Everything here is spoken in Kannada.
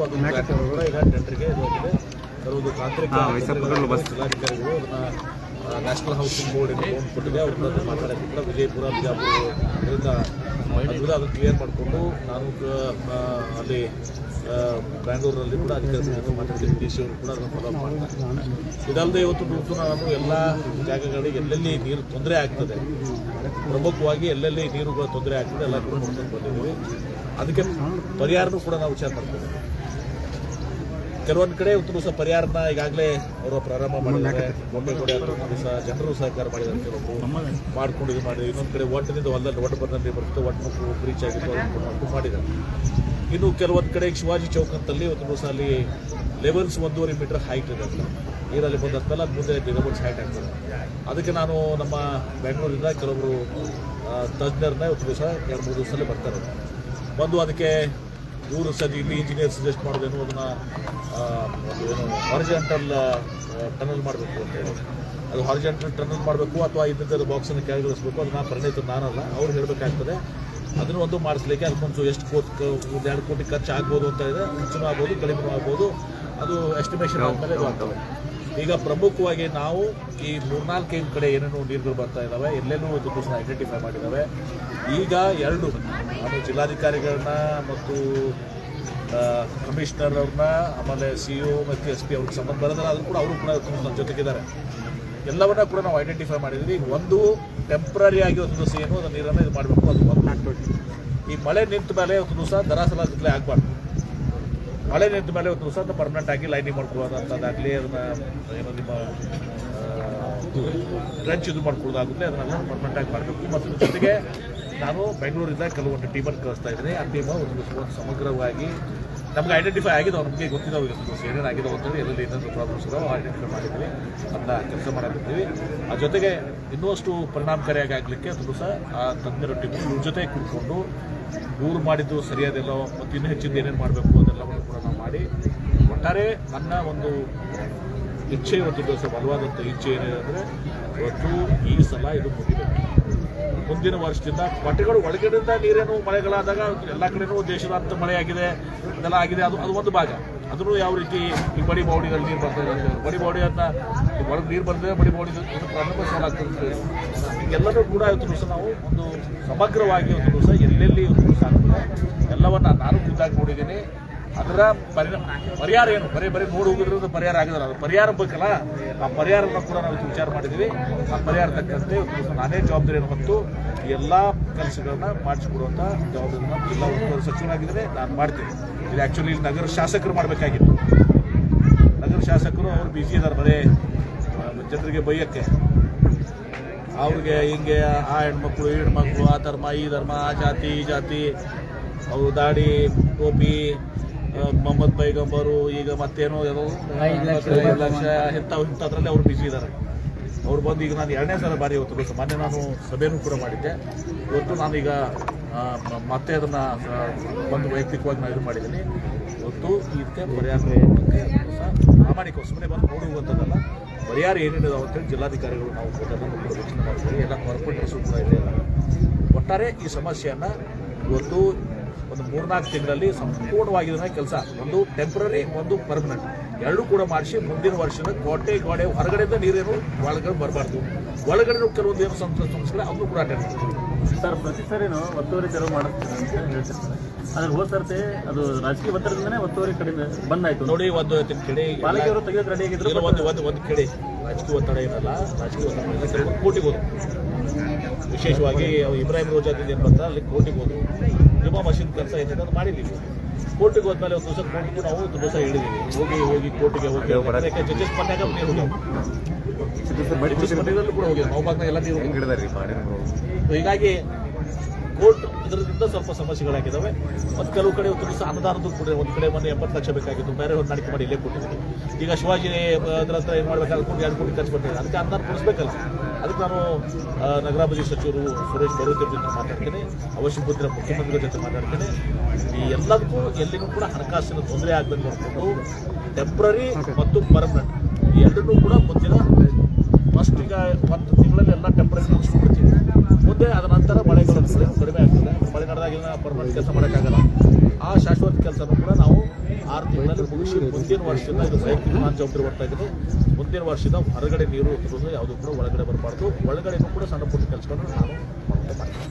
ಮಾಡಬೇಕು ಅದು ಕೂಡ ಈಗ ಟೆಂಡರ್ಗೆ ಇದು ಆಗಿದೆ. ಕೆಲವೊಂದು ತಾಂತ್ರಿಕ ಜಿಲ್ಲಾಧಿಕಾರಿಗಳು ಅದನ್ನ ನ್ಯಾಷನಲ್ ಹೌಸಿಂಗ್ ಬೋರ್ಡ್ ಕೊಟ್ಟಿದೆ ಅವ್ರ ಕೂಡ ವಿಜಯಪುರ ಬಿಜಾಪುರ ಇದರಿಂದ ಅದನ್ನು ಕ್ಲಿಯರ್ ಮಾಡಿಕೊಂಡು ನಾನು ಅಲ್ಲಿ ಬೆಂಗಳೂರಲ್ಲಿ ಬ್ಯಾಂಗ್ಳೂರಲ್ಲಿ ಕೂಡ ಅಧಿಕಾರಿಗಳ ಮಾತಾಡ್ತೀನಿ ಡಿ ಸಿ ಅವರು ಕೂಡ ಅದನ್ನು ಫಾಲೋ ಮಾಡ್ತಾರೆ. ಇದಲ್ಲದೆ ಇವತ್ತು ದಿವಸ ನಾನು ಎಲ್ಲ ಜಾಗಗಳಿಗೆ ಎಲ್ಲೆಲ್ಲಿ ನೀರು ತೊಂದರೆ ಆಗ್ತದೆ ಪ್ರಮುಖವಾಗಿ ಎಲ್ಲೆಲ್ಲಿ ನೀರುಗಳ ತೊಂದರೆ ಆಗ್ತದೆ ಎಲ್ಲ ಕೂಡ ನೋಡ್ಕೊಂಡು ಬಂದಿದ್ದೀವಿ. ಅದಕ್ಕೆ ಪರಿಹಾರನೂ ಕೂಡ ನಾವು ವಿಚಾರ ಮಾಡ್ತೀವಿ. ಕೆಲವೊಂದು ಕಡೆ ಉತ್ತರ ದಿವಸ ಪರಿಹಾರನ ಈಗಾಗಲೇ ಅವರು ಪ್ರಾರಂಭ ಮಾಡಿದ್ದಾರೆ. ಬೊಂಬೆ ಕೂಡ ದಿವಸ ಜನರು ಸಹಕಾರ ಮಾಡಿದ್ದಾರೆ ಕೆಲವೊಬ್ಬರು ಮಾಡ್ಕೊಂಡು ಇದು ಮಾಡಿದ್ರು ಇನ್ನೊಂದು ಕಡೆ ಒಟ್ಟಿನಿಂದ ಹೊಲದಲ್ಲಿ ಒಟ್ಟು ಬಂದಲ್ಲಿ ಬರುತ್ತೆ ಒಟ್ಟು ಬ್ರೀಚ್ ಆಗಿತ್ತು ಮಾಡ್ಕೊಂಡು ಮಾಡಿದ್ದಾರೆ. ಇನ್ನು ಕೆಲವೊಂದು ಕಡೆ ಶಿವಾಜಿ ಚೌಕ್ ಅಂತಲ್ಲಿ ಒಂದು ದಿವಸ ಅಲ್ಲಿ ಲೆವೆಲ್ಸ್ ಒಂದೂವರೆ ಮೀಟರ್ ಹೈಟ್ ಇದೆ ಅಂತ. ನೀರಲ್ಲಿ ಬಂದಂತಲ್ಲ ಅದು ಮುಂದೆ ಲೆವೆಲ್ಸ್ ಹೈಟ್ ಆಗ್ತದೆ ಅದಕ್ಕೆ ನಾನು ನಮ್ಮ ಬೆಂಗಳೂರಿಂದ ಕೆಲವರು ತಜ್ಞರನ್ನ ಇವತ್ತು ದಿವಸ ಎರಡು ಮೂರು ದಿವಸದಲ್ಲಿ ಬರ್ತಾರೆ. ಬಂದು ಅದಕ್ಕೆ ಇವರು ಸತಿ ಇಲ್ಲಿ ಇಂಜಿನಿಯರ್ ಸಜೆಸ್ಟ್ ಮಾಡೋದೇನು ಅದನ್ನು ಏನು ಹಾರಿಜೆಂಟಲ್ ಟನಲ್ ಮಾಡಬೇಕು ಅಂತ ಹೇಳಿ. ಅದು ಹಾರಿಜೆಂಟಲ್ ಟನಲ್ ಮಾಡಬೇಕು ಅಥವಾ ಇದ್ದಿದ್ದ ಬಾಕ್ಸನ್ನು ಕೆಳಗಿಳಿಸ್ಬೇಕು ಅದನ್ನ ಪರಿಣಿತ ನಾನಲ್ಲ ಅವ್ರು ಹೇಳಬೇಕಾಗ್ತದೆ. ಅದನ್ನು ಒಂದು ಮಾಡಿಸ್ಲಿಕ್ಕೆ ಅದಕ್ಕೊಂದು ಎಷ್ಟು ಕೋಟಿ ಒಂದು ಎರಡು ಕೋಟಿ ಖರ್ಚು ಆಗ್ಬೋದು ಅಂತ ಇದೆ ಹೆಚ್ಚು ಆಗ್ಬೋದು ಕಡಿಮೆ ಆಗ್ಬೋದು. ಅದು ಎಸ್ಟಿಮೇಷನ್ ಆದಮೇಲೆ ಇದು ಆಗ್ತದೆ. ಈಗ ಪ್ರಮುಖವಾಗಿ ನಾವು ಈ ಮೂರ್ನಾಲ್ಕೈದು ಕಡೆ ಏನೇನು ನೀರುಗಳು ಬರ್ತಾ ಇದ್ದಾವೆ ಎಲ್ಲೆಲ್ಲೂ ಒಂದು ದಿವಸ ಐಡೆಂಟಿಫೈ ಮಾಡಿದ್ದಾವೆ ಈಗ ಎರಡು ನಾನು ಜಿಲ್ಲಾಧಿಕಾರಿಗಳನ್ನ ಮತ್ತು ಕಮಿಷನರ್ ಅವ್ರನ್ನ, ಆಮೇಲೆ ಸಿ ಒ ಮತ್ತು ಎಸ್ ಪಿ ಅವ್ರಿಗೆ ಸಂಬಂಧ ಬರೋದ್ರೆ ಅದು ಕೂಡ ಅವರು ಕೂಡ ನಮ್ಮ ಜೊತೆಗಿದ್ದಾರೆ. ಎಲ್ಲವನ್ನ ಕೂಡ ನಾವು ಐಡೆಂಟಿಫೈ ಮಾಡಿದ್ವಿ. ಒಂದು ಟೆಂಪ್ರರಿ ಆಗಿ ಒಂದು ದಿವಸ ಏನು ಅದು ನೀರನ್ನು ಇದು ಮಾಡಬೇಕು, ಅದು ಒಂದು ಈ ಮಳೆ ನಿಂತ ಮೇಲೆ ಒಂದು ದಿವಸ ದರಾಸಲ ಆಗಬಾರ್ದು. ಮಳೆ ನಿಂತ ಮೇಲೆ ಒಂದು ದಿವಸ ಪರ್ಮನೆಂಟ್ ಆಗಿ ಲೈನಿಂಗ್ ಮಾಡ್ಕೊಳ್ಳೋದಂಥದ್ದಾಗಲಿ ಅದನ್ನ, ಏನು ನಿಮ್ಮ ಟ್ರೆಂಚ್ ಇದು ಮಾಡ್ಕೊಳ್ಳೋದಾಗುತ್ತೆ ಅದನ್ನೆಲ್ಲ ಪರ್ಮನೆಂಟ್ ಆಗಿ ಮಾಡಬೇಕು. ಮತ್ತು ಜೊತೆಗೆ ನಾನು ಬೆಂಗಳೂರಿಂದ ಕೆಲವೊಂದು ಟೀಮನ್ನು ಕಳಿಸ್ತಾ ಇದ್ದೀನಿ. ಆ ಟೀಮ್ ಒಂದು ಸಮಗ್ರವಾಗಿ ನಮ್ಗೆ ಐಡೆಂಟಿಫೈ ಆಗಿದಾವೆ, ನಮಗೆ ಗೊತ್ತಿದ್ದಾವೆ ಏನೇನು ಅಂತ ಅಂತೇಳಿ, ಎಲ್ಲೆಲ್ಲಿ ಏನೇನು ಪ್ರಾಬ್ಲಮ್ಸ್ ಇದಾವೆ ಐಡೆಂಟಿಫೈ ಮಾಡಿದ್ದೀವಿ, ಅದನ್ನ ಕೆಲಸ ಮಾಡಾಕತ್ತೀವಿ. ಆ ಜೊತೆಗೆ ಇನ್ನಷ್ಟು ಪರಿಣಾಮಕಾರಿಯಾಗಿ ಆಗಲಿಕ್ಕೆ ಅದು ಸಹ ಆ ತಜ್ಞರ ಟೀಮ್ ಇವ್ರ ಜೊತೆ ಕೂತ್ಕೊಂಡು ದೂರು ಮಾಡಿದ್ದು ಸರಿಯಾದಿಲ್ಲೋ ಮತ್ತು ಇನ್ನೂ ಹೆಚ್ಚಿಂದ ಏನೇನು ಮಾಡಬೇಕು ನಾವು ಮಾಡಿ. ಒಟ್ಟಾರೆ ನನ್ನ ಒಂದು ಇಚ್ಛೆ ಇವತ್ತು ದಿವಸ ಬಲವಾದಂಥ ಇಚ್ಛೆ ಏನಿದೆ ಅಂದರೆ ಇವತ್ತು ಈ ಸಲ ಇದು ಮುಗಿದೆ ಮುಂದಿನ ವರ್ಷದಿಂದ ಬಟ್ಟೆಗಳು ಒಳಗಡೆಯಿಂದ ನೀರೇನು ಮಳೆಗಳಾದಾಗ ಎಲ್ಲ ಕಡೆನೂ ದೇಶದಾದ್ಯಂತ ಮಳೆ ಆಗಿದೆ ಇದೆಲ್ಲ ಆಗಿದೆ, ಅದು ಅದು ಒಂದು ಭಾಗ. ಅದನ್ನು ಯಾವ ರೀತಿ ಈ ಬಡಿ ಬೌಡಿಗಳಲ್ಲಿ ನೀರು ಬರ್ತಾ ಇದೆ ಬಡಿ ಅಂತ ಒಳಗೆ ನೀರು ಬರ್ತದೆ ಬಡಿ ಬಾವಡಿ ಪ್ರಾರಂಭ ಎಲ್ಲರೂ ಕೂಡ ಇವತ್ತು ದಿವಸ ನಾವು ಒಂದು ಸಮಗ್ರವಾಗಿ ಒಂದು ದಿವಸ ಎಲ್ಲೆಲ್ಲಿ ಒಂದು ದಿವಸ ಆಗ್ತದೆ ಎಲ್ಲವನ್ನು ನಾನು ಖುದ್ದಾಗಿ ನೋಡಿದ್ದೀನಿ. ಅದರ ಪರಿ ಪರಿಹಾರ ಏನು? ಬರೀ ಬರೀ ಮೂರು ಹೋಗಿದ್ರೂ ಪರಿಹಾರ ಆಗಿದ್ರೆ ಅದು ಪರಿಹಾರ ಬೇಕಲ್ಲ? ಆ ಪರಿಹಾರನ ಕೂಡ ನಾವು ವಿಚಾರ ಮಾಡಿದ್ದೀವಿ ಆ ಪರಿಹಾರ ತಕ್ಕಂತೆ ನಾನೇ ಜವಾಬ್ದಾರಿಯನ್ನು ಹೊತ್ತು ಎಲ್ಲ ಕೆಲಸಗಳನ್ನ ಮಾಡಿಸಿಕೊಡುವಂಥ ಜವಾಬ್ದಾರಿನ ಜಿಲ್ಲಾ ಉಸ್ತುವಾರಿ ಸಚಿವನಾಗಿದ್ದರೆ ನಾನು ಮಾಡ್ತೀನಿ. ಇದು ಆ್ಯಕ್ಚುಲಿ ನಗರ ಶಾಸಕರು ಮಾಡಬೇಕಾಗಿತ್ತು. ನಗರ ಶಾಸಕರು ಅವ್ರು ಬಿಜಿ ಇದ್ದಾರೆ ಬರೀ. ಜನರಿಗೆ ಬೈಯಕ್ಕೆ. ಅವ್ರಿಗೆ ಹಿಂಗೆ ಆ ಹೆಣ್ಮಕ್ಳು, ಈ ಹೆಣ್ಮಕ್ಳು, ಆ ಧರ್ಮ, ಈ ಧರ್ಮ, ಆ ಜಾತಿ, ಈ ಜಾತಿ. ಅವರು ದಾಡಿ ಟೋಪಿ ಮೊಹಮ್ಮದ್ ಪೈಗಂಬರು ಈಗ ಮತ್ತೇನೋ ಏನೋ ಐದು ಲಕ್ಷ ಇಂಥವು ಇಂಥದ್ರಲ್ಲಿ ಅವ್ರು ಬಿಜಿ ಇದ್ದಾರೆ ಅವ್ರು ಬಂದು ಈಗ ನಾನು ಎರಡನೇ ಸಲ ಬಾರಿ ಇವತ್ತು ಮೊನ್ನೆ ನಾನು ಸಭೆನೂ ಕೂಡ ಮಾಡಿದ್ದೆ. ಇವತ್ತು ನಾನೀಗ ಮತ್ತೆ ಅದನ್ನು ಒಂದು ವೈಯಕ್ತಿಕವಾಗಿ ನಾನು ಇದು ಮಾಡಿದ್ದೀನಿ. ಇವತ್ತು ಇದಕ್ಕೆ ಪರಿಹಾರ ಪ್ರಾಮಾಣಿಕ ಸುಮ್ಮನೆ ಬಂದು ನೋಡುವಂಥದ್ದಲ್ಲ ಪರಿಹಾರ ಏನೇನಿದೆ ಅಂತೇಳಿ ಜಿಲ್ಲಾಧಿಕಾರಿಗಳು ನಾವು ಮಾಡ್ತೀವಿ. ಎಲ್ಲ ಕಾರ್ಪೊರೇಟರ್ಸ್ ಕೂಡ ಇದೆ. ಒಟ್ಟಾರೆ ಈ ಸಮಸ್ಯೆಯನ್ನು ಇವತ್ತು ಒಂದು ಮೂರ್ನಾಲ್ಕು ತಿಂಗಳಲ್ಲಿ ಸಂಪೂರ್ಣವಾಗಿ ಇದನ್ನ ಕೆಲಸ. ಒಂದು ಟೆಂಪ್ರರಿ ಒಂದು ಪರ್ಮನೆಂಟ್ ಎರಡೂ ಕೂಡ ಮಾಡಿಸಿ ಮುಂದಿನ ವರ್ಷದ ಕೋಟೆ ಗೋಡೆ ಹೊರಗಡೆಯಿಂದ ನೀರೇನು ಒಳಗಡೆ ಬರಬಾರ್ದು. ಒಳಗಡೆ ಕೆಲವೊಂದು ಏನು ಸಂಸ್ಥೆ ಸಂಸ್ಥೆಗಳು ಅದನ್ನು ಕೂಡ ಅಟೆಂಡ್ ಮಾಡ್ತೀವಿ ಸರ್ ಪ್ರತಿ ಸರಿನೂ ಒತ್ತುವರಿ ತೆರವು ಮಾಡ್ತೀವಿ ಅಂತ ಹೇಳ್ತಿರ್ತಾರೆ. ಆದ್ರೆ ಹೋದ ಸರ್ತಿ ಅದು ರಾಜಕೀಯ ಒತ್ತಡದಿಂದನೇ ಒತ್ತುವರಿ ಕಡಿಮೆ ಬಂದಾಯ್ತು. ನೋಡಿ ಒಂದು ಕೇಳಿ ಪಾಲಿಕೆಯವರು ತೆಗೆಯೋಕೆ ರೆಡಿ ಆಗಿದ್ರು ಒಂದು ಒಂದು ಒಂದು ಕೇಳಿ ರಾಜಕೀಯ ಒತ್ತಡ ಏನಲ್ಲ ರಾಜಕೀಯ ಒತ್ತಡ ಕೋಟಿಗೆ ಹೋದ್ರು. ವಿಶೇಷವಾಗಿ ಇಬ್ರಾಹಿಂ ರೋಜಾದಿಂದ ಏನು ಬರ್ತಾರೆ ಅಲ್ಲಿ ಕೋಟಿಗೆ ಹೋದ್ರು. ಜುಮಾ ಮಷೀನ್ ಕೆಲಸ ಏನಿದೆ ಅದು ಮಾಡಿದ್ದೀವಿ. ಕೋರ್ಟಿಗೆ ಹೋದ್ಮೇಲೆ ಒಂದು ದಿವಸ ಕೋರ್ಟಿಗೂ ನಾವು ಒಂದು ದಿವಸ ಹಿಡಿದೀವಿ ಹೋಗಿ ಹೋಗಿ ಕೋರ್ಟಿಗೆ ಹೋಗಿ. ಯಾಕೆ ಜಡ್ಜಸ್ ಮನ್ಯಾಗ ಹೋಗಿ ಹೋಗಿ ಜಡ್ಜಸ್ ಮನೆಯಲ್ಲೂ ಕೂಡ ಹೋಗ್ಯಾವ ನಾವು ಎಲ್ಲ ನೀವು. ಹೀಗಾಗಿ ಕೋರ್ಟ್ ಇದರಿಂದ ಸ್ವಲ್ಪ ಸಮಸ್ಯೆಗಳಾಗಿದ್ದಾವೆ. ಮತ್ತು ಕೆಲವು ಕಡೆ ಒಂದು ದಿವಸ ಅನುದಾನದ್ದು ಕೂಡ ಒಂದು ಕಡೆ ಮೊನ್ನೆ ಎಂಬತ್ತು ಲಕ್ಷ ಬೇಕಾಗಿತ್ತು. ಬೇರೆ ಒಂದು ನಾಡಿಕೆ ಮಾಡಿ ಇಲ್ಲೇ ಕೊಟ್ಟಿದ್ದೀನಿ. ಈಗ ಶಿವಾಜಿ ಅದರ ಹತ್ರ ಏನು ಮಾಡ್ಬೇಕಾದ್ರೆ ಕೋಟಿ ಎರಡು ಕೋಟಿ ಖರ್ಚು ಬರ್ತಿದೆ ಅದಕ್ಕೆ ಅನುದಾನ ಕೊಡಿಸ್ಬೇಕಲ್ಲ. ಅದಕ್ಕೆ ನಾನು ನಗರಾಭಿವೃದ್ಧಿ ಸಚಿವರು ಸುರೇಶ್ ಬರೋದ್ರ ಜೊತೆ ಮಾತಾಡ್ತೇನೆ. ಅವಶ್ಯ ಬುದ್ಧಿರ ಮುಖ್ಯಮಂತ್ರಿಗಳ ಜೊತೆ ಮಾತಾಡ್ತೇನೆ. ಈ ಎಲ್ಲದಕ್ಕೂ ಎಲ್ಲಿಗೂ ಕೂಡ ಹಣಕಾಸಿನ ತೊಂದರೆ ಆಗಬೇಕು ನೋಡಿಕೊಂಡು ಟೆಂಪ್ರರಿ ಮತ್ತು ಪರ್ಮನೆಂಟ್ ಎರಡನ್ನೂ ಕೂಡ ಮುಂದಿನ ಫಸ್ಟ್ ಈಗ ಒಂದು ತಿಂಗಳಲ್ಲಿ ಎಲ್ಲ ಟೆಂಪ್ರರಿ ಮುಗಿಸ್ಬಿಡ್ತೀವಿ ಮುಂದೆ ಅದ ನಂತರ ಮಳೆಗಳು ಕಡಿಮೆ ಆಗ್ತದೆ. ಮಳೆ ನಡೆದಾಗಿನ ಪರ್ಮನೆಂಟ್ ಕೆಲಸ ಮಾಡೋಕ್ಕಾಗಲ್ಲ. ಆ ಶಾಶ್ವತ ಕೆಲಸನೂ ಕೂಡ ನಾವು ಆರು ತಿಂಗಳಲ್ಲಿ ಮುಗಿಸಿ ಮುಂದಿನ ವರ್ಷದಿಂದ ಇದು ವೈಯಕ್ತಿಕ ನಾನು ಜವಾಬ್ದಾರಿ ಬರ್ತಾ ಇದ್ದೀನಿ ಮುಂದಿನ ವರ್ಷದಿಂದ ಹೊರಗಡೆ ನೀರು ತರೋದು ಯಾವುದು ಕೂಡ ಒಳಗಡೆ ಬರಬಾರ್ದು. ಒಳಗಡೆನೂ ಕೂಡ ಸಣ್ಣ ಪುಟ್ಟ ಕೆಲಸಗಳನ್ನು ನಾನು ಮಾಡ್ತಾ ಮಾಡ್ತೀನಿ